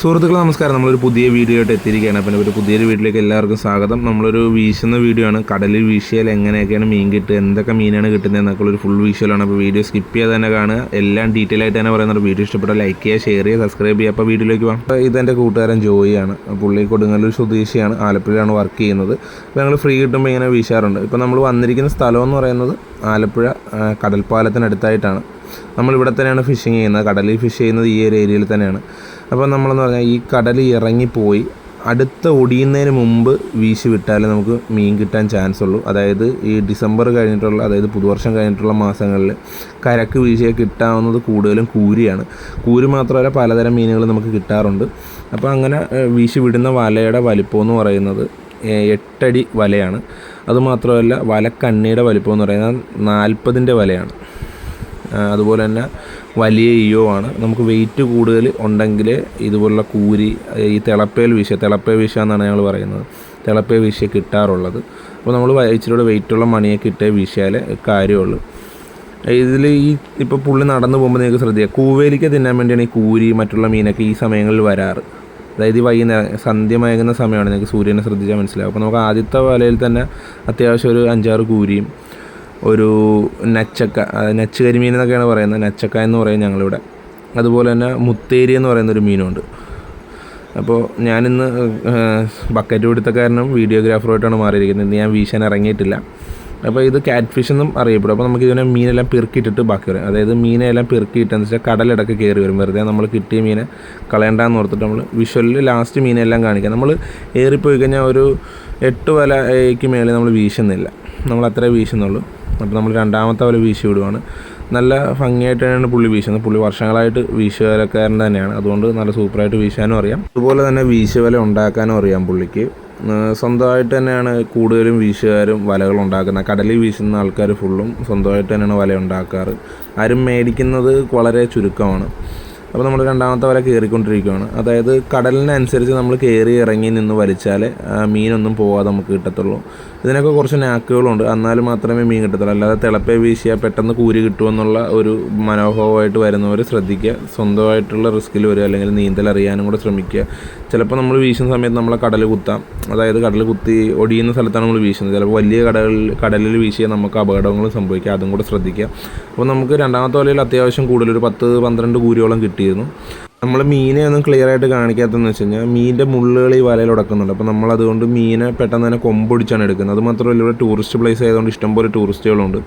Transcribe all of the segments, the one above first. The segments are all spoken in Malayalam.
സുഹൃത്തുക്കളെ നമസ്കാരം. നമ്മളൊരു പുതിയ വീഡിയോ ആയിട്ട് എത്തിയിരിക്കുകയാണ്. പിന്നെ ഒരു പുതിയൊരു വീട്ടിലേക്ക് എല്ലാവർക്കും സ്വാഗതം. നമ്മളൊരു വീശുന്ന വീഡിയോ ആണ്. കടലിൽ വീശിയാൽ എങ്ങനെയൊക്കെയാണ് മീൻ കിട്ടുക എന്തൊക്കെ മീനാണ് കിട്ടുന്നത് എന്നൊക്കെ ഒരു ഫുൾ വിഷ്വലാണ് അപ്പോൾ വീഡിയോ സ്കിപ്പ് ചെയ്യാതെ തന്നെ കാണുക. എല്ലാം ഡീറ്റെയിൽ ആയിട്ട് തന്നെ പറയുന്നത് വീഡിയോ ഇഷ്ടപ്പെട്ടാൽ ലൈക്ക് ചെയ്യുക ഷെയർ ചെയ്യുക സബ്സ്ക്രൈബ് ചെയ്യുക. അപ്പോൾ വീഡിയോയിലേക്ക് വാ. അപ്പോൾ ഇതെന്റെ കൂട്ടുകാരൻ ജോയിയാണ്. പുള്ളി കൊടുങ്ങല്ലൂർ സ്വദേശിയാണ്. ആലപ്പുഴയാണ് വർക്ക് ചെയ്യുന്നത്. അപ്പോൾ ഞങ്ങൾ ഫ്രീ കിട്ടുമ്പോൾ ഇങ്ങനെ വീശാറുണ്ട്. ഇപ്പോൾ നമ്മൾ വന്നിരിക്കുന്ന സ്ഥലം എന്ന് പറയുന്നത് ആലപ്പുഴ കടൽപ്പാലത്തിനടുത്തായിട്ടാണ്. നമ്മളിവിടെ തന്നെയാണ് ഫിഷിങ് ചെയ്യുന്നത്. കടലിൽ ഫിഷ് ചെയ്യുന്നത് ഈ ഒരു ഏരിയയിൽ തന്നെയാണ്. അപ്പോൾ നമ്മളെന്ന് പറഞ്ഞാൽ ഈ കടൽ ഇറങ്ങിപ്പോയി. അടുത്ത ഒടിയുന്നതിന് മുമ്പ് വീശി വിട്ടാലേ നമുക്ക് മീൻ കിട്ടാൻ ചാൻസ് ഉള്ളൂ. അതായത് ഈ ഡിസംബർ കഴിഞ്ഞിട്ടുള്ള അതായത് പുതുവർഷം കഴിഞ്ഞിട്ടുള്ള മാസങ്ങളിൽ കരക്ക് വീശിയെ കിട്ടാവുന്നത് കൂടുതലും കൂരിയാണ്. കൂരി മാത്രമല്ല പലതരം മീനുകൾ നമുക്ക് കിട്ടാറുണ്ട്. അപ്പോൾ അങ്ങനെ വീശി വിടുന്ന വലയുടെ വലിപ്പം എന്ന് പറയുന്നത് എട്ടടി വലയാണ്. അതുമാത്രമല്ല വലക്കണ്ണിയുടെ വലിപ്പം എന്ന് പറയുന്നത് നാൽപ്പതിന്റെ വലയാണ്. അതുപോലെ തന്നെ വലിയ ഇയോ ആണ്. നമുക്ക് വെയിറ്റ് കൂടുതൽ ഉണ്ടെങ്കിൽ ഇതുപോലുള്ള കൂരി ഈ തിളപ്പേൽ വിഷ തിളപ്പേ വിഷ എന്നാണ് ഞങ്ങൾ പറയുന്നത്. തിളപ്പേ വിഷ കിട്ടാറുള്ളത്. അപ്പോൾ നമ്മൾ ഇച്ചിരി വെയിറ്റുള്ള മണിയൊക്കെ ഇട്ടേ വീശിയാലേ കാര്യമുള്ളൂ. ഇതിൽ ഈ ഇപ്പോൾ പുള്ളി നടന്നു പോകുമ്പോൾ നിങ്ങൾക്ക് ശ്രദ്ധിക്കുക കൂവേലിക്ക് തിന്നാൻ വേണ്ടിയാണ് ഈ കൂരി മറ്റുള്ള മീനൊക്കെ ഈ സമയങ്ങളിൽ വരാറ്. അതായത് ഈ വൈകുന്നേരം സന്ധ്യ മയങ്ങുന്ന സമയമാണ് നിങ്ങൾക്ക് സൂര്യനെ ശ്രദ്ധിച്ചാൽ മനസ്സിലാവും അപ്പോൾ നമുക്ക് ആദ്യത്തെ വലയിൽ തന്നെ അത്യാവശ്യം ഒരു അഞ്ചാറ് കൂരിയും ഒരു നച്ചക്ക നച്ച് കരിമീൻ എന്നൊക്കെയാണ് പറയുന്നത്. നച്ചക്ക എന്ന് പറയും ഞങ്ങളിവിടെ. അതുപോലെ തന്നെ മുത്തേരി എന്ന് പറയുന്ന ഒരു മീനുണ്ട്. അപ്പോൾ ഞാനിന്ന് ബക്കറ്റ് പിടുത്തക്കാരനും വീഡിയോഗ്രാഫറുമായിട്ടാണ് മാറിയിരിക്കുന്നത്. ഇന്ന് ഞാൻ വീശാൻ ഇറങ്ങിയിട്ടില്ല. അപ്പോൾ ഇത് കാറ്റ് ഫിഷ് എന്നും അറിയപ്പെടും. അപ്പോൾ നമുക്ക് ഇതിനെ മീനെല്ലാം പെറുക്കിയിട്ടിട്ട് ബാക്കി വരും അതായത് മീനെല്ലാം പെറുക്കിയിട്ടെന്ന് വെച്ചാൽ കടലിടക്ക് കയറി വരും. വെറുതെ നമ്മൾ കിട്ടിയ മീനെ കളയണ്ടെന്ന് ഓർത്തിട്ട് നമ്മൾ വിഷ്വലിൽ ലാസ്റ്റ് മീനെല്ലാം കാണിക്കാം. നമ്മൾ ഏറിപ്പോയി കഴിഞ്ഞാൽ ഒരു എട്ട് വലയ്ക്ക് മേളിൽ നമ്മൾ വീശുന്നില്ല. നമ്മൾ അത്രേ വീശുന്നുള്ളൂ. അപ്പോൾ നമ്മൾ രണ്ടാമത്തെ വല വീശി വിടുവാണ്. നല്ല ഭംഗിയായിട്ട് തന്നെയാണ് പുള്ളി വീശുന്നത്. പുള്ളി വർഷങ്ങളായിട്ട് വീശുവലക്കാരൻ തന്നെയാണ്. അതുകൊണ്ട് നല്ല സൂപ്പറായിട്ട് വീശാനും അറിയാം. അതുപോലെ തന്നെ വീശുവല ഉണ്ടാക്കാനും അറിയാം പുള്ളിക്ക്. സ്വന്തമായിട്ട് തന്നെയാണ് കൂടുതലും വീശുകാരും വലകൾ ഉണ്ടാക്കുന്നത്. കടലിൽ വീശുന്ന ആൾക്കാർ ഫുള്ളും സ്വന്തമായിട്ട് തന്നെയാണ് വല ഉണ്ടാക്കാറ്. ആരും മേടിക്കുന്നത് വളരെ ചുരുക്കമാണ്. അപ്പോൾ നമ്മൾ രണ്ടാമത്തെ വല കയറിക്കൊണ്ടിരിക്കുകയാണ് അതായത് കടലിനനുസരിച്ച് നമ്മൾ കയറി ഇറങ്ങി നിന്ന് വലിച്ചാൽ മീനൊന്നും പോവാതെ നമുക്ക് കിട്ടത്തുള്ളൂ. ഇതിനൊക്കെ കുറച്ച് നാക്കുകളുണ്ട്. എന്നാൽ മാത്രമേ മീൻ കിട്ടത്തുള്ളൂ. അല്ലാതെ തിളപ്പേ വീശിയാൽ പെട്ടെന്ന് കൂരി കിട്ടുമെന്നുള്ള ഒരു മനോഭാവമായിട്ട് വരുന്നവർ ശ്രദ്ധിക്കുക. സ്വന്തമായിട്ടുള്ള റിസ്കിൽ വരിക അല്ലെങ്കിൽ നീന്തൽ അറിയാനും കൂടെ ശ്രമിക്കുക. ചിലപ്പോൾ നമ്മൾ വീശുന്ന സമയത്ത് നമ്മളെ കടൽ കുത്താം. അതായത് കടൽ കുത്തി ഒടിയുന്ന സ്ഥലത്താണ് നമ്മൾ വീശുന്നത്. ചിലപ്പോൾ വലിയ കടകളിൽ കടലിൽ വീശിയാൽ നമുക്ക് അപകടങ്ങളും സംഭവിക്കുക അതും കൂടെ ശ്രദ്ധിക്കുക. അപ്പോൾ നമുക്ക് രണ്ടാമത്തെ വലയിൽ അത്യാവശ്യം കൂടുതൽ ഒരു പത്ത് പന്ത്രണ്ട് കൂരിയോളം കിട്ടിയിരുന്നു നമ്മൾ മീനെ ഒന്നും ക്ലിയർ ആയിട്ട് കാണിക്കാത്തതെന്ന് വെച്ച് കഴിഞ്ഞാൽ മീനിന്റെ മുള്ളുകൾ ഈ വലയിൽ ഉടക്കുന്നുണ്ട്. അപ്പോൾ നമ്മൾ അതുകൊണ്ട് മീനെ പെട്ടെന്ന് തന്നെ കൊമ്പൊടിച്ചാണ് എടുക്കുന്നത്. അത് മാത്രമല്ല ഇവിടെ ടൂറിസ്റ്റ് പ്ലേസ് ആയതുകൊണ്ട് ഇഷ്ടംപോലെ ടൂറിസ്റ്റുകളുണ്ട്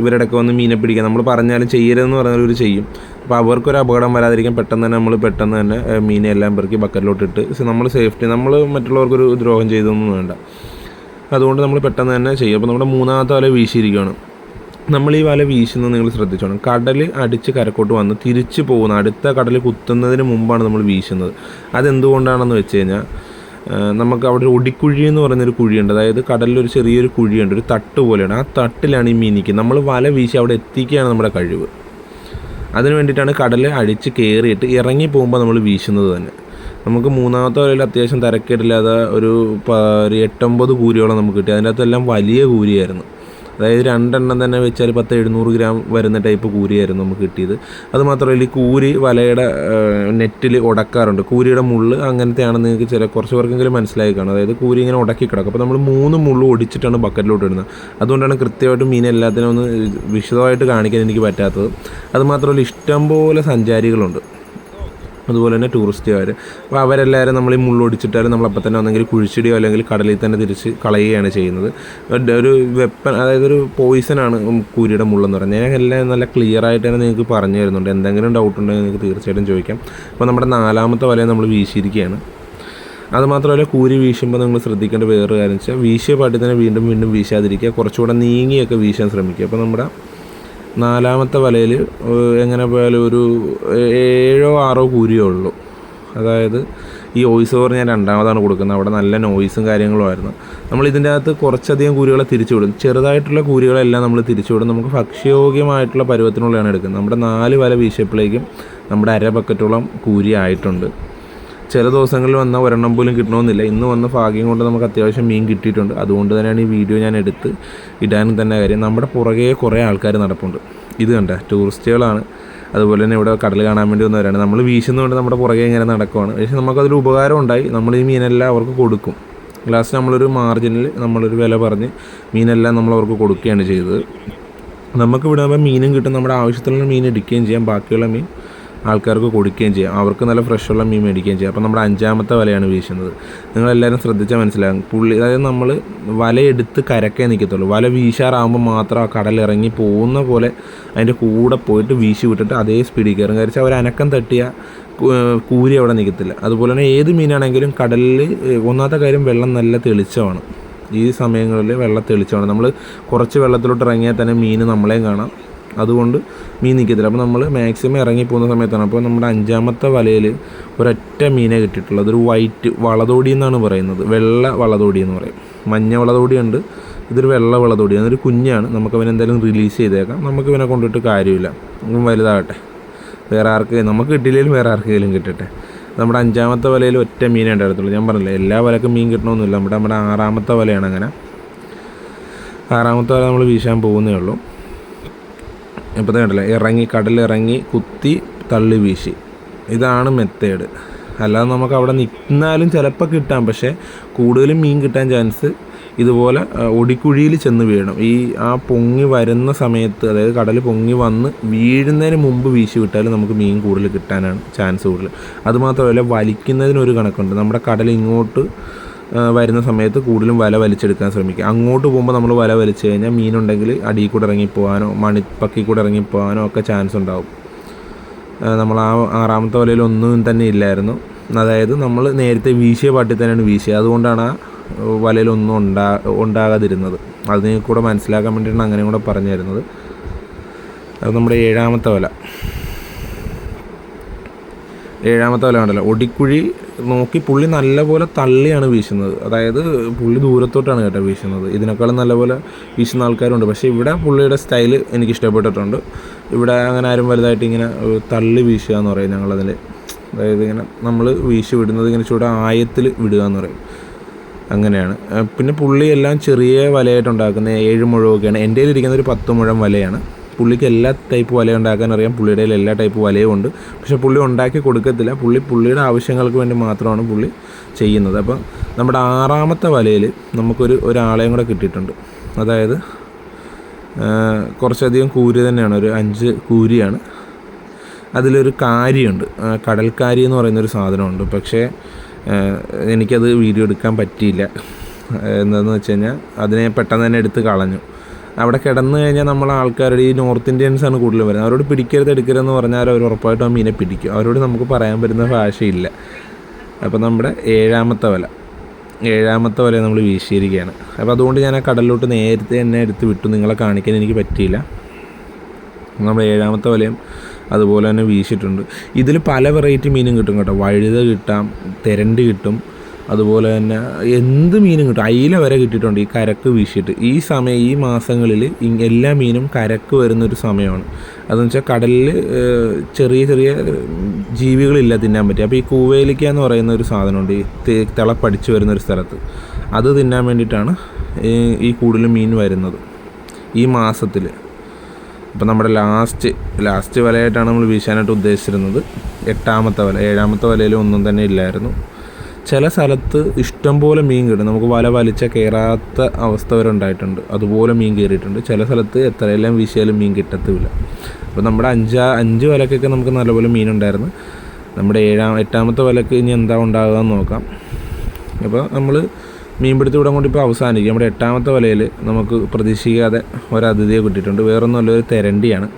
ഇവരുടെയൊക്കെ വന്ന് മീനെ പിടിക്കാൻ. നമ്മൾ പറഞ്ഞാലും ചെയ്യരുതെന്ന് പറഞ്ഞാൽ ഒരു ചെയ്യും. അപ്പോൾ അവർക്കൊരു അപകടം വരാതിരിക്കാൻ പെട്ടെന്ന് തന്നെ നമ്മൾ പെട്ടെന്ന് തന്നെ മീനെ എല്ലാം പെറുക്കി ബക്കറ്റിലോട്ട് ഇട്ട് നമ്മൾ സേഫ്റ്റി നമ്മൾ മറ്റുള്ളവർക്കൊരു ദ്രോഹം ചെയ്തൊന്നും വേണ്ട. അതുകൊണ്ട് നമ്മൾ പെട്ടെന്ന് തന്നെ ചെയ്യും. അപ്പോൾ നമ്മുടെ മൂന്നാമത്തെ വല വീശിയിരിക്കുകയാണ് നമ്മൾ ഈ വല വീശുന്നത് നിങ്ങൾ ശ്രദ്ധിച്ചോണം. കടൽ അടിച്ച് കരക്കോട്ട് വന്ന് തിരിച്ചു പോകുന്ന അടുത്ത കടൽ കുത്തുന്നതിന് മുമ്പാണ് നമ്മൾ വീശുന്നത്. അതെന്തുകൊണ്ടാണെന്ന് വെച്ച് കഴിഞ്ഞാൽ നമുക്ക് അവിടെ ഒരു ഒടിക്കുഴി എന്ന് പറയുന്നൊരു കുഴിയുണ്ട്. അതായത് കടലിൽ ഒരു ചെറിയൊരു കുഴിയുണ്ട് ഒരു തട്ട് പോലെയാണ്. ആ തട്ടിലാണ് ഈ മീനിക്ക്. നമ്മൾ വല വീശി അവിടെ എത്തിക്കുകയാണ് നമ്മുടെ കഴിവ്. അതിന് വേണ്ടിയിട്ടാണ് കടൽ അടിച്ച് കയറിയിട്ട് ഇറങ്ങി പോകുമ്പോൾ നമ്മൾ വീശുന്നത് തന്നെ. നമുക്ക് മൂന്നാമത്തെ വലയിൽ അത്യാവശ്യം തിരക്കേടില്ലാതെ ഒരു ഒരു എട്ടൊമ്പത് കൂരിയോളം നമുക്ക് കിട്ടി. അതിന്റെ അകത്തെല്ലാം വലിയ കൂരിയായിരുന്നു. അതായത് രണ്ടെണ്ണം തന്നെ വെച്ചാൽ പത്ത് എഴുന്നൂറ് ഗ്രാം വരുന്ന ടൈപ്പ് കൂരിയായിരുന്നു നമുക്ക് കിട്ടിയത്. അതുമാത്രമല്ല ഈ കൂരി വലയുടെ നെറ്റിൽ ഉടക്കാറുണ്ട്. കൂരിയുടെ മുള്ള് അങ്ങനത്തെയാണ് നിങ്ങൾക്ക് ചില കുറച്ച് പേർക്കെങ്കിലും മനസ്സിലായി കാണും. അതായത് കൂരി ഇങ്ങനെ ഉടക്കി കിടക്കും. അപ്പോൾ നമ്മൾ മൂന്ന് മുള്ള് ഒടിച്ചിട്ടാണ് ബക്കറ്റിലോട്ട് ഇടുന്നത്. അതുകൊണ്ടാണ് കൃത്യമായിട്ട് മീൻ എല്ലാത്തിനും ഒന്ന് വിശദമായിട്ട് കാണിക്കാൻ എനിക്ക് പറ്റാത്തത്. അതുമാത്രമല്ല ഇഷ്ടംപോലെ സഞ്ചാരികളുണ്ട്. അതുപോലെ തന്നെ ടൂറിസ്റ്റുകാർ അപ്പോൾ അവരെല്ലാവരും നമ്മൾ ഈ മുള്ളൊടിച്ചിട്ടാലും നമ്മൾ അപ്പം തന്നെ ഒന്നെങ്കിൽ കുഴിച്ചിടിയോ അല്ലെങ്കിൽ കടലിൽ തന്നെ തിരിച്ച് കളയുകയാണ് ചെയ്യുന്നത്. ഒരു- വെപ്പൺ അതായത് ഒരു പോയിസനാണ് കൂരിയുടെ മുള്ളെന്ന് പറഞ്ഞാൽ ഞാൻ എല്ലാം നല്ല ക്ലിയർ ആയിട്ട് തന്നെ നിങ്ങൾക്ക് പറഞ്ഞു തരുന്നുണ്ട്. എന്തെങ്കിലും ഡൗട്ട് ഉണ്ടെങ്കിൽ നിങ്ങൾക്ക് തീർച്ചയായിട്ടും ചോദിക്കാം. അപ്പോൾ നമ്മുടെ നാലാമത്തെ വലയം നമ്മൾ വീശിയിരിക്കുകയാണ്. അതുമാത്രമല്ല കൂരി വീശുമ്പോൾ നിങ്ങൾ ശ്രദ്ധിക്കേണ്ട വേറൊരു കാര്യം വെച്ചാൽ വീശിയ പാട്ടി തന്നെ വീണ്ടും വീണ്ടും വീശാതിരിക്കുക. കുറച്ചുകൂടെ നീങ്ങിയൊക്കെ വീശാൻ ശ്രമിക്കുക. അപ്പോൾ നമ്മുടെ നാലാമത്തെ വലയിൽ എങ്ങനെ പോയാലും ഒരു ഏഴോ ആറോ കൂരിയേ ഉള്ളൂ. അതായത് ഈ വോയിസ് ഓവർ ഞാൻ രണ്ടാമതാണ് കൊടുക്കുന്നത്. അവിടെ നല്ല നോയിസും കാര്യങ്ങളും ആയിരുന്നു. നമ്മൾ ഇതിന്റെ അകത്ത് കുറച്ചധികം കൂരികളെ തിരിച്ചു വിടും. ചെറുതായിട്ടുള്ള കൂരികളെല്ലാം നമ്മൾ തിരിച്ചു വിടും. നമുക്ക് ഭക്ഷ്യയോഗ്യമായിട്ടുള്ള പരുവത്തിനുള്ളതാണ് എടുക്കുന്നത്. നമ്മുടെ നാല് വല വീശപ്പിലേക്കും നമ്മുടെ അര ബക്കറ്റോളം കൂരി ആയിട്ടുണ്ട്. ചില ദിവസങ്ങളിൽ വന്ന ഒരെണ്ണം പോലും കിട്ടണമെന്നില്ല. ഇന്ന് വന്ന ഭാഗ്യം കൊണ്ട് നമുക്ക് അത്യാവശ്യം മീൻ കിട്ടിയിട്ടുണ്ട്. അതുകൊണ്ട് തന്നെയാണ് ഈ വീഡിയോ ഞാൻ എടുത്ത് ഇടാനും തന്നെ കാര്യം. നമ്മുടെ പുറകെ കുറേ ആൾക്കാർ നടപ്പുണ്ട്. ഇത് കണ്ട ടൂറിസ്റ്റുകളാണ്. അതുപോലെ തന്നെ ഇവിടെ കടൽ കാണാൻ വേണ്ടി വന്നവരാണ്. നമ്മൾ വീശുന്നതുകൊണ്ട് നമ്മുടെ പുറകെ ഇങ്ങനെ നടക്കുവാണ്. പക്ഷേ നമുക്കതൊരു ഉപകാരം ഉണ്ടായി. നമ്മൾ ഈ മീനെല്ലാം അവർക്ക് കൊടുക്കും. ലാസ്റ്റ് നമ്മളൊരു മാർജിനിൽ നമ്മളൊരു വില പറഞ്ഞ് മീനെല്ലാം നമ്മൾ അവർക്ക് കൊടുക്കുകയാണ് ചെയ്തത്. നമുക്ക് ഇവിടെ മീനും കിട്ടും. നമ്മുടെ ആവശ്യത്തിലുള്ള മീൻ എടുക്കുകയും ചെയ്യാം. ബാക്കിയുള്ള മീൻ ആൾക്കാർക്ക് കൊടുക്കുകയും ചെയ്യാം. അവർക്ക് നല്ല ഫ്രഷുള്ള മീൻ മേടിക്കുകയും ചെയ്യാം. അപ്പോൾ നമ്മുടെ അഞ്ചാമത്തെ വലയാണ് വീശുന്നത്. നിങ്ങളെല്ലാവരും ശ്രദ്ധിച്ചാൽ മനസ്സിലാകും. പുള്ളി അതായത് നമ്മൾ വലയെടുത്ത് കരക്കേ നിൽക്കത്തുള്ളൂ വല വീശാറാകുമ്പോൾ മാത്രം ആ കടലിറങ്ങി പോകുന്ന പോലെ അതിന്റെ കൂടെ പോയിട്ട് വീശി വിട്ടിട്ട് അതേ സ്പീഡിൽ കയറും. കാരണം അവർ അനക്കം തട്ടിയ കൂരി അവിടെ നിൽക്കത്തില്ല അതുപോലെ തന്നെ ഏത് മീനാണെങ്കിലും കടലിൽ ഒന്നാമത്തെ കാര്യം വെള്ളം നല്ല തെളിച്ചമാണ്. ഈ സമയങ്ങളിൽ വെള്ളം തെളിച്ചമാണ്. നമ്മൾ കുറച്ച് വെള്ളത്തിലോട്ട് ഇറങ്ങിയാൽ തന്നെ മീൻ നമ്മളെയും കാണാം. അതുകൊണ്ട് മീൻ നിൽക്കത്തില്ല അപ്പോൾ നമ്മൾ മാക്സിമം ഇറങ്ങി പോകുന്ന സമയത്താണ്. അപ്പോൾ നമ്മുടെ അഞ്ചാമത്തെ വലയിൽ ഒരൊറ്റ മീനെ കിട്ടിയിട്ടുള്ളത്. അതൊരു വൈറ്റ് വളതോടി എന്നാണ് പറയുന്നത്. വെള്ള വളതോടി എന്ന് പറയും. മഞ്ഞ വളതോടിയുണ്ട് ഇതൊരു വെള്ള വളതോടി. അതൊരു കുഞ്ഞാണ്. നമുക്ക് അവനെ എന്തായാലും റിലീസ് ചെയ്തേക്കാം. നമുക്ക് ഇവനെ കൊണ്ടിട്ട് കാര്യമില്ല. വലുതാകട്ടെ. വേറെ ആർക്ക് നമുക്ക് കിട്ടിയില്ലെങ്കിലും വേറെ ആർക്കെങ്കിലും കിട്ടട്ടെ. നമ്മുടെ അഞ്ചാമത്തെ വലയിൽ ഒറ്റ മീനേ ഉണ്ടായിരുന്നുള്ളൂ. ഞാൻ പറഞ്ഞില്ല എല്ലാ വലക്കും മീൻ കിട്ടണമെന്നില്ല. നമ്മുടെ നമ്മുടെ ആറാമത്തെ വലയാണ് അങ്ങനെ. ആറാമത്തെ വല നമ്മൾ വീശാൻ പോകുന്നേ ഉള്ളൂ. ഇപ്പോൾ കണ്ടില്ലേ? ഇറങ്ങി കടലിറങ്ങി കുത്തി തള്ളി വീശി. ഇതാണ് മെത്തേഡ് അല്ലാതെ നമുക്ക് അവിടെ നിന്നാലും ചിലപ്പോൾ കിട്ടാം. പക്ഷേ കൂടുതലും മീൻ കിട്ടാൻ ചാൻസ് ഇതുപോലെ ഒടിക്കുഴിയിൽ ചെന്ന് വീഴണം. ഈ ആ പൊങ്ങി വരുന്ന സമയത്ത് അതായത് കടൽ പൊങ്ങി വന്ന് വീഴുന്നതിന് മുമ്പ് വീശി വിട്ടാൽ നമുക്ക് മീൻ കൂടുതൽ കിട്ടാനാണ് ചാൻസ് കൂടുതൽ. അതുമാത്രമല്ല വലിക്കുന്നതിനൊരു കണക്കുണ്ട്. നമ്മുടെ കടൽ ഇങ്ങോട്ട് വരുന്ന സമയത്ത് കൂടുതലും വല വലിച്ചെടുക്കാൻ ശ്രമിക്കുക. അങ്ങോട്ട് പോകുമ്പോൾ നമ്മൾ വല വലിച്ചു കഴിഞ്ഞാൽ മീനുണ്ടെങ്കിൽ അടിയിൽ കൂടെ ഇറങ്ങിപ്പോകാനോ മണിപ്പക്കി കൂടെ ഇറങ്ങിപ്പോകാനോ ഒക്കെ ചാൻസ് ഉണ്ടാവും. നമ്മൾ ആ ആറാമത്തെ വലയിൽ ഒന്നും തന്നെ ഇല്ലായിരുന്നു. അതായത് നമ്മൾ നേരത്തെ വീശിയ പാട്ടിൽ തന്നെയാണ് വീശിയത് അതുകൊണ്ടാണ് ആ വലയിലൊന്നും ഉണ്ടാ ഉണ്ടാകാതിരുന്നത്. അതിനെ കൂടെ മനസ്സിലാക്കാൻ വേണ്ടിയിട്ടാണ് അങ്ങനെ കൂടെ പറഞ്ഞു തരുന്നത് അത് നമ്മുടെ ഏഴാമത്തെ വല. ഏഴാമത്തെ വല ഉണ്ടല്ലോ ഒടിക്കുഴി നോക്കി പുള്ളി നല്ലപോലെ തള്ളിയാണ് വീശുന്നത്. അതായത് പുള്ളി ദൂരത്തോട്ടാണ് കേട്ടോ വീശുന്നത്. ഇതിനേക്കാളും നല്ലപോലെ വീശുന്ന ആൾക്കാരുണ്ട്. പക്ഷേ ഇവിടെ പുള്ളിയുടെ സ്റ്റൈൽ എനിക്ക് ഇഷ്ടപ്പെട്ടിട്ടുണ്ട്. ഇവിടെ അങ്ങനെ ആരും വലുതായിട്ട് ഇങ്ങനെ തള്ളി വീശുക എന്ന് പറയും ഞങ്ങളതിൽ അതായത് ഇങ്ങനെ നമ്മൾ വീശി വിടുന്നത് ഇങ്ങനെ ചൂട് ആയത്തിൽ വിടുക എന്ന് പറയും. അങ്ങനെയാണ്. പിന്നെ പുള്ളി എല്ലാം ചെറിയ വലയായിട്ട് ഉണ്ടാക്കുന്ന ഏഴ് മുഴമൊക്കെയാണ് എന്റെ ഇരിക്കുന്ന ഒരു പത്ത് മുഴം വലയാണ്. പുള്ളിക്ക് എല്ലാ ടൈപ്പ് വല ഉണ്ടാക്കാൻ അറിയാം. പുള്ളിയുടെ എല്ലാ ടൈപ്പ് വലയും ഉണ്ട്. പക്ഷേ പുള്ളി ഉണ്ടാക്കി കൊടുക്കത്തില്ല. പുള്ളി പുള്ളിയുടെ ആവശ്യങ്ങൾക്ക് വേണ്ടി മാത്രമാണ് പുള്ളി ചെയ്യുന്നത്. അപ്പം നമ്മുടെ ആറാമത്തെ വലയിൽ നമുക്കൊരു ഒരാളെയും കൂടെ കിട്ടിയിട്ടുണ്ട്. അതായത് കുറച്ചധികം കൂരി തന്നെയാണ്. ഒരു അഞ്ച് കൂരിയാണ്. അതിലൊരു കാര്യമുണ്ട് കടൽക്കാരി എന്ന് പറയുന്നൊരു സാധനമുണ്ട്. പക്ഷേ എനിക്കത് വീഡിയോ എടുക്കാൻ പറ്റിയില്ല. എന്താണെന്ന് വെച്ച് കഴിഞ്ഞാൽ അതിനെ പെട്ടെന്ന് തന്നെ എടുത്ത് കളഞ്ഞു. അവിടെ കിടന്നു കഴിഞ്ഞാൽ നമ്മൾ ആൾക്കാരുടെ ഈ നോർത്ത് ഇന്ത്യൻസാണ് കൂടുതലും വരുന്നത്. അവരോട് പിടിക്കരുത് എടുക്കരുതെന്ന് പറഞ്ഞാൽ അവർ ഉറപ്പായിട്ടും ആ മീനെ പിടിക്കും. അവരോട് നമുക്ക് പറയാൻ പറ്റുന്ന ഭാഷയില്ല. അപ്പോൾ നമ്മുടെ ഏഴാമത്തെ വല. ഏഴാമത്തെ വല നമ്മൾ വീശിയിരിക്കുകയാണ്. അപ്പോൾ അതുകൊണ്ട് ഞാൻ ആ കടലിലോട്ട് നേരത്തെ തന്നെ എടുത്ത് വിട്ടു. നിങ്ങളെ കാണിക്കാൻ എനിക്ക് പറ്റിയില്ല. നമ്മൾ ഏഴാമത്തെ വലയും അതുപോലെ തന്നെ വീശിയിട്ടുണ്ട്. ഇതിൽ പല വെറൈറ്റി മീനും കിട്ടും കേട്ടോ. വഴുത കിട്ടാം തെരണ്ട് കിട്ടും അതുപോലെ തന്നെ എന്ത് മീനും കിട്ടും? അയില വരെ കിട്ടിയിട്ടുണ്ട് ഈ കരക്ക് വീശിയിട്ട്. ഈ സമയം ഈ മാസങ്ങളിൽ എല്ലാ മീനും കരക്ക് വരുന്നൊരു സമയമാണ്. അതെന്ന് വെച്ചാൽ കടലിൽ ചെറിയ ചെറിയ ജീവികളില്ല തിന്നാൻ പറ്റുക അപ്പോൾ ഈ കൂവേലിക്ക എന്ന് പറയുന്ന ഒരു സാധനമുണ്ട് ഈ തിളപ്പടിച്ച് വരുന്ന ഒരു സ്ഥലത്ത്. അത് തിന്നാൻ വേണ്ടിയിട്ടാണ് ഈ കൂടുതലും മീൻ വരുന്നത് ഈ മാസത്തിൽ അപ്പോൾ നമ്മുടെ ലാസ്റ്റ് ലാസ്റ്റ് വലയായിട്ടാണ് നമ്മൾ വീശാനായിട്ട് ഉദ്ദേശിച്ചിരുന്നത്. എട്ടാമത്തെ വല ഏഴാമത്തെ വലയിൽ ഒന്നും തന്നെ ഇല്ലായിരുന്നു. ചില സ്ഥലത്ത് ഇഷ്ടം പോലെ മീൻ കിട്ടും. നമുക്ക് വല വലിച്ച കയറാത്ത അവസ്ഥ വരെ ഉണ്ടായിട്ടുണ്ട്. അതുപോലെ മീൻ കയറിയിട്ടുണ്ട്. ചില സ്ഥലത്ത് എത്രയെല്ലാം വീശിയാലും മീൻ കിട്ടത്തുമില്ല അപ്പോൾ നമ്മുടെ അഞ്ചാ അഞ്ച് വലക്കൊക്കെ നമുക്ക് നല്ലപോലെ മീൻ ഉണ്ടായിരുന്നു. നമ്മുടെ ഏഴാം എട്ടാമത്തെ വലക്ക് ഇനി എന്താ ഉണ്ടാകുക എന്ന് നോക്കാം. അപ്പോൾ നമ്മൾ മീൻപിടുത്തം ഇവിടെ കൊണ്ട് ഇപ്പോൾ അവസാനിക്കും. നമ്മുടെ എട്ടാമത്തെ വലയിൽ നമുക്ക് പ്രതീക്ഷിക്കാതെ ഒരതിഥിയെ കിട്ടിയിട്ടുണ്ട്. കിട്ടിയിട്ടുണ്ട് വേറൊന്നുമല്ല ഒരു തെരണ്ടിയാണ്.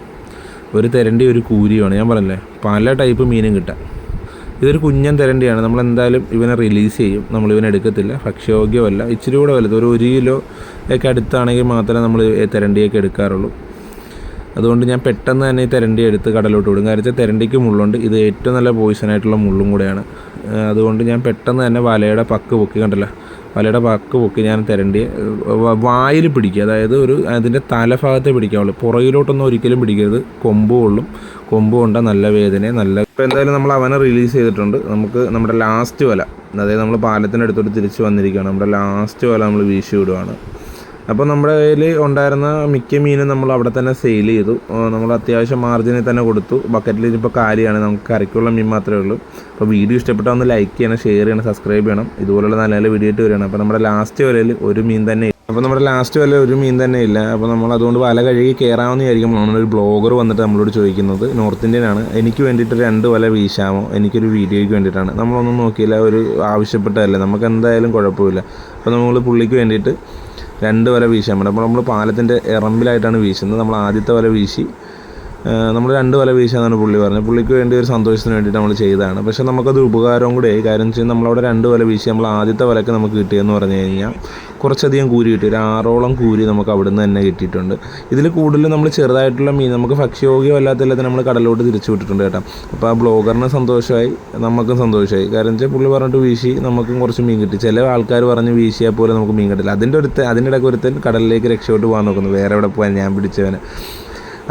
ഒരു തെരണ്ടി ഒരു കൂരിയുമാണ്. ഞാൻ പറഞ്ഞില്ലേ? പല ടൈപ്പ് മീനും കിട്ടാം. ഇതൊരു കുഞ്ഞൻ തരണ്ടിയാണ്. നമ്മൾ എന്തായാലും ഇവനെ റിലീസ് ചെയ്യും. നമ്മൾ ഇവനെ എടുക്കത്തില്ല. ഭക്ഷ്യയോഗ്യമല്ല. ഇച്ചിരി കൂടെ വലുത്. ഒരു ഒരു കിലോ ഒക്കെ അടുത്താണെങ്കിൽ മാത്രമേ നമ്മൾ തരണ്ടിയൊക്കെ എടുക്കാറുള്ളൂ. അതുകൊണ്ട് ഞാൻ പെട്ടെന്ന് തന്നെ ഈ തെരണ്ടി എടുത്ത് കടലോട്ട് വിടും. കാരണം വെച്ചാൽ തെരണ്ടിക്ക് മുള്ളുണ്ട്. ഇത് ഏറ്റവും നല്ല പോയിസൺ ആയിട്ടുള്ള മുള്ളും കൂടെയാണ്. അതുകൊണ്ട് ഞാൻ പെട്ടെന്ന് തന്നെ വലയുടെ പക്ക് പൊക്കി കണ്ടല്ലോ. വലയുടെ പക്ക് പൊക്കി ഞാൻ തെരണ്ടി വായിൽ പിടിക്കുക. അതായത് ഒരു അതിന്റെ തലഭാഗത്തെ പിടിക്കാവുള്ളൂ പുറകിലോട്ടൊന്നും ഒരിക്കലും പിടിക്കരുത്. കൊമ്പ് കൊള്ളും. കൊമ്പ് കൊണ്ട നല്ല വേദന നല്ല ഇപ്പോൾ എന്തായാലും നമ്മൾ അവനെ റിലീസ് ചെയ്തിട്ടുണ്ട്. നമുക്ക് നമ്മുടെ ലാസ്റ്റ് വല അതായത് നമ്മൾ പാലത്തിന്റെ അടുത്തോട്ട് തിരിച്ച് വന്നിരിക്കുകയാണ്. നമ്മുടെ ലാസ്റ്റ് വല നമ്മൾ വീശി വിടുവാണ്. അപ്പോൾ നമ്മുടെ കയ്യിൽ ഉണ്ടായിരുന്ന മിക്ക മീനും നമ്മൾ അവിടെ തന്നെ സെയിൽ ചെയ്തു. നമ്മൾ അത്യാവശ്യം മാർജിനിൽ തന്നെ കൊടുത്തു. ബക്കറ്റിൽ ഇപ്പോൾ കാലിയാണ്. നമുക്ക് കറിക്കുള്ള മീൻ മാത്രമേ ഉള്ളൂ. അപ്പോൾ വീഡിയോ ഇഷ്ടപ്പെട്ടാൽ ഒന്ന് ലൈക്ക് ചെയ്യണം ഷെയർ ചെയ്യണം സബ്സ്ക്രൈബ് ചെയ്യണം. ഇതുപോലുള്ള നല്ല നല്ല വീഡിയോ ആയിട്ട് വരികയാണ്. അപ്പോൾ നമ്മുടെ ലാസ്റ്റ് വലയിൽ ഒരു മീൻ തന്നെ അപ്പോൾ നമ്മുടെ ലാസ്റ്റ് വല്ല ഒരു മീൻ തന്നെ ഇല്ല. അപ്പോൾ നമ്മൾ അതുകൊണ്ട് വല കഴുകി കയറാമെന്നായിരിക്കും ഒരു ബ്ലോഗർ വന്നിട്ട് നമ്മളോട് ചോദിക്കുന്നത് നോർത്ത് ഇന്ത്യൻ ആണ്. എനിക്ക് വേണ്ടിയിട്ട് രണ്ട് വല വീശാമോ? എനിക്കൊരു വീഡിയോയ്ക്ക് വേണ്ടിയിട്ടാണ്. നമ്മളൊന്നും നോക്കിയില്ല. ഒരു ആവശ്യപ്പെട്ടതല്ല. നമുക്ക് എന്തായാലും കുഴപ്പമില്ല. അപ്പോൾ നമ്മൾ പുള്ളിക്ക് വേണ്ടിയിട്ട് രണ്ട് വല വീശാൻ വേണ്ടി അപ്പോൾ നമ്മൾ പാലത്തിന്റെ ഇറമ്പിലായിട്ടാണ് വീശുന്നത്. നമ്മൾ ആദ്യത്തെ വല വീശി. നമ്മൾ രണ്ട് വല വീശാന്നാണ് പുള്ളി പറഞ്ഞത്. പുള്ളിക്ക് വേണ്ടി ഒരു സന്തോഷത്തിന് വേണ്ടിയിട്ട് നമ്മൾ ചെയ്തതാണ്. പക്ഷേ നമുക്കത് ഉപകാരവും കൂടെ ആയി. കാര്യം വെച്ചാൽ നമ്മളവിടെ രണ്ട് വല വീശി നമ്മൾ ആദ്യത്തെ വലക്ക് നമുക്ക് കിട്ടിയെന്ന് പറഞ്ഞു കഴിഞ്ഞാൽ കുറച്ചധികം കൂരി കിട്ടി. ഒരു ആറോളം കൂരി നമുക്ക് അവിടെ നിന്ന് തന്നെ കിട്ടിയിട്ടുണ്ട്. ഇതിൽ കൂടുതലും നമ്മൾ ചെറുതായിട്ടുള്ള മീൻ നമുക്ക് ഭക്ഷ്യയോഗ്യമല്ലാത്ത എല്ലാത്തിനും നമ്മൾ കടലോട്ട് തിരിച്ചു വിട്ടിട്ടുണ്ട് കേട്ടോ. അപ്പോൾ ആ ബ്ലോഗറിന് സന്തോഷമായി നമുക്കും സന്തോഷമായി. കാരണം വെച്ചാൽ പുള്ളി പറഞ്ഞിട്ട് വീശി നമുക്കും കുറച്ച് മീൻ കിട്ടി. ചില ആൾക്കാർ പറഞ്ഞ് വീശിയാൽ പോലെ നമുക്ക് മീൻ കിട്ടില്ല. അതിന്റെ ഒരുത്തൻ അതിന്റെ ഇടയ്ക്ക് ഒരുത്തൻ കടലിലേക്ക് രക്ഷപ്പെട്ട് പോകാൻ നോക്കുന്നു. വേറെ എവിടെ പോകാൻ ഞാൻ പിടിച്ചവനെ.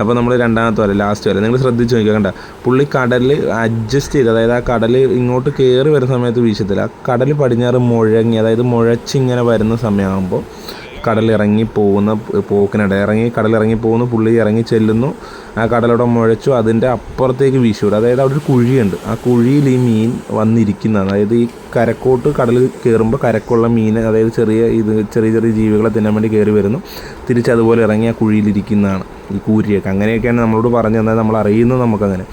അപ്പോൾ നമ്മൾ രണ്ടാമത്തെ വരെ ലാസ്റ്റ് വരെ നിങ്ങൾ ശ്രദ്ധിച്ച് നോക്കുക കണ്ട? പുള്ളി കടലിൽ അഡ്ജസ്റ്റ് ചെയ്ത് അതായത് ആ കടൽ ഇങ്ങോട്ട് കയറി വരുന്ന സമയത്ത് വീശത്തില്ല. കടൽ പടിഞ്ഞാറ് മുഴങ്ങി അതായത് മുഴച്ചിങ്ങനെ വരുന്ന സമയമാകുമ്പോൾ കടൽ ഇറങ്ങി പോകുന്ന പോക്കിനിടെ ഇറങ്ങി കടൽ ഇറങ്ങി പോകുന്നു പുള്ളി ഇറങ്ങി ചെല്ലുന്നു. ആ കടലോടെ മുഴച്ചു അതിന്റെ അപ്പുറത്തേക്ക് വീശുവിടും അതായത് അവിടെ ഒരു കുഴിയുണ്ട്. ആ കുഴിയിൽ ഈ മീൻ വന്നിരിക്കുന്ന അതായത് ഈ കരക്കോട്ട് കടലിൽ കയറുമ്പോൾ കരക്കുള്ള മീൻ അതായത് ചെറിയ ഇത് ചെറിയ ചെറിയ ജീവികളെ തിന്നാൻ വേണ്ടി കയറി വരുന്നു. തിരിച്ച് അതുപോലെ ഇറങ്ങി ആ കുഴിയിലിരിക്കുന്നതാണ് ഈ കൂരിയൊക്കെ. അങ്ങനെയൊക്കെയാണ് നമ്മളോട് പറഞ്ഞു തന്നത്. നമ്മൾ അറിയുന്നത് നമുക്കങ്ങനെ.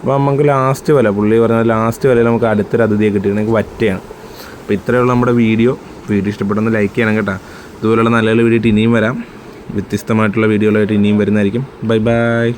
അപ്പോൾ നമുക്ക് ലാസ്റ്റ് വില. പുള്ളി പറഞ്ഞ ലാസ്റ്റ് വില നമുക്ക് അടുത്തൊരു അതിഥിയെ കിട്ടിയിട്ടുണ്ടെങ്കിൽ വറ്റയാണ്. അപ്പോൾ ഇത്രയുള്ള നമ്മുടെ വീഡിയോ. വീഡിയോ ഇഷ്ടപ്പെട്ടൊന്ന് ലൈക്ക് ചെയ്യണം കേട്ടോ. ഇതുപോലുള്ള നല്ല നല്ല വീഡിയോ ഇനിയും വരാം. വ്യത്യസ്തമായിട്ടുള്ള വീഡിയോകളായിട്ട് ഇനിയും വരുന്നതായിരിക്കും. Bye bye